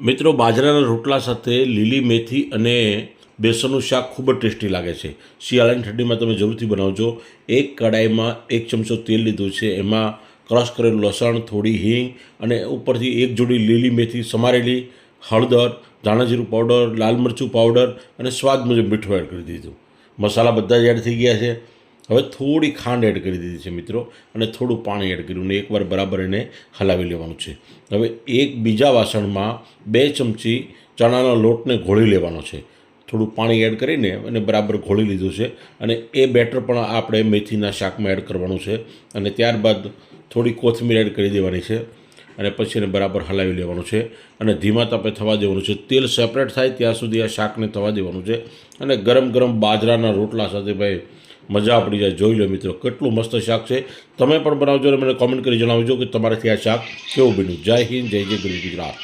મિત્રો, બાજરાના રોટલા સાથે લીલી મેથી અને બેસનનું શાક ખૂબ જ ટેસ્ટી લાગે છે. શિયાળાની ઠંડીમાં તમે જરૂરથી બનાવજો. એક કડાઈમાં એક ચમચો તેલ લીધું છે. એમાં ક્રશ કરેલું લસણ, થોડી હિંગ અને ઉપરથી એક જોડી લીલી મેથી સમારેલી હળદર, ધાણાજીરું પાવડર, લાલ મરચું પાવડર અને સ્વાદ મુજબ મીઠું એડ કરી દીધું. મસાલા બધા જ એડ થઈ ગયા છે. હવે થોડી ખાંડ એડ કરી દીધી છે મિત્રો, અને થોડું પાણી એડ કર્યું અને એકવાર બરાબર એને હલાવી લેવાનું છે. હવે એક બીજા વાસણમાં બે ચમચી ચણાના લોટને ઘોળી લેવાનો છે. થોડું પાણી એડ કરીને અને બરાબર ઘોળી લીધું છે, અને એ બેટર પણ આપણે મેથીના શાકમાં એડ કરવાનું છે, અને ત્યારબાદ થોડી કોથમીર એડ કરી દેવાની છે, અને પછી એને બરાબર હલાવી લેવાનું છે, અને ધીમા તાપે થવા દેવાનું છે. તેલ સેપરેટ થાય ત્યાં સુધી આ શાકને થવા દેવાનું છે, અને ગરમ ગરમ બાજરાના રોટલા સાથે ભાઈ મજા પડી જાય. જોઈ લો મિત્રો, કેટલું મસ્ત શાક છે. તમે પણ બનાવજો અને મને કોમેન્ટ કરી જણાવજો કે તમારાથી આ શાક કેવું બન્યું. જય હિન્દ, જય જય ગુરુ ગુજરાત.